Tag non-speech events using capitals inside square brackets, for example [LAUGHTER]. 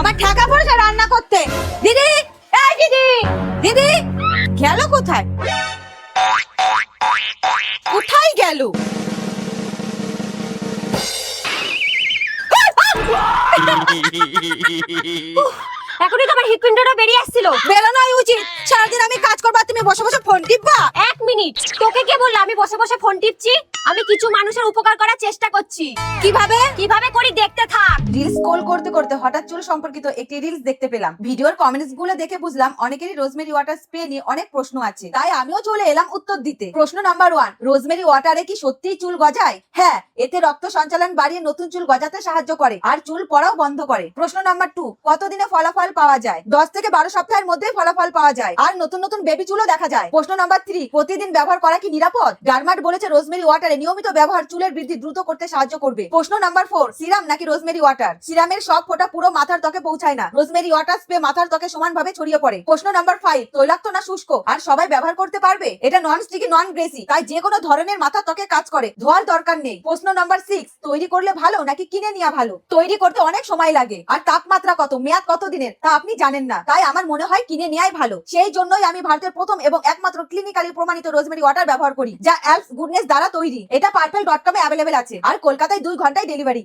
আমার ঠেকা পড়েছে রান্না করতে। দিদি এই দিদি দিদি গেল কোথায়? কোথায় গেল? [LAUGHS] এখনই তোমার হৃৎপিণ্ডটা বেরিয়ে আসছিল। বেরোনোই উচিত। সারাদিন আমি কাজ করব তুমি বসে বসে ফোন টিপবা? এক মিনিট। তোকে কে বলল আমি বসে বসে ফোন টিপছি? আমি কিছু মানুষের উপকার করার চেষ্টা করছি। কীভাবে? কীভাবে করি? দেখতে থাক। রিলস স্ক্রল করতে করতে হঠাৎ চুল সম্পর্কিত একটি রিলস দেখতে পেলাম। ভিডিওর কমেন্টসগুলো দেখে বুঝলাম অনেকেরই রোজমেরি ওয়াটার স্প্রে নিয়ে অনেক প্রশ্ন আছে। তাই আমিও চলে এলাম উত্তর দিতে। প্রশ্ন নাম্বার ওয়ান রোজমেরি ওয়াটারে কি সত্যিই চুল গজায়? হ্যাঁ এতে রক্ত সঞ্চালন বাড়িয়ে নতুন চুল গজাতে সাহায্য করে আর চুল পড়াও বন্ধ করে। প্রশ্ন নাম্বার টু কতদিনে ফলাফল পাওয়া যায়? দশ থেকে বারো সপ্তাহের মধ্যে ফলাফল পাওয়া যায় আর নতুন নতুন বেবি চুলও দেখা যায়। প্রশ্ন নাম্বার থ্রি প্রতিদিন ব্যবহার করা কি নিরাপদ? ডারমাট বলেছে রোজমেরি ওয়াটারে নিয়মিত ব্যবহার চুলের বৃদ্ধি দ্রুত করতে সাহায্য করবে। প্রশ্ন নাম্বার ফোর সিরাম নাকি রোজমেরি ওয়াটার? সিরামের সব ফোটা পুরো মাথার ত্বকে পৌঁছায় না। রোজমেরি ওয়াটার স্প্রে মাথার ত্বকে সমানভাবে ছড়িয়ে পড়ে। প্রশ্ন নাম্বার ফাইভ তৈলাক্ত না শুষ্ক? আর সবাই ব্যবহার করতে পারবে? এটা নন স্টিকি নন গ্রেসি তাই যে কোনো ধরনের মাথার ত্বকে কাজ করে। ধোয়ার দরকার নেই। প্রশ্ন নাম্বার সিক্স তৈরি করলে ভালো নাকি কিনে নেওয়া ভালো? তৈরি করতে অনেক সময় লাগে। আর তাপমাত্রা কত? মেয়াদ কত দিনের? তা আপনি জানেন না। তাই আমার মনে হয় কিনে নেওয়াই ভালো। সেই জন্যই আমি ভারতের প্রথম এবং একমাত্র ক্লিনিক্যালি প্রমাণিত রোজমেরি ওয়াটার ব্যবহার করি, যা অ্যালস গুডনেস দ্বারা তৈরি। এটা পার্পল ডট কমে অ্যাভেলেবেল আছে। আর কলকাতায় দুই ঘন্টায় ডেলিভারি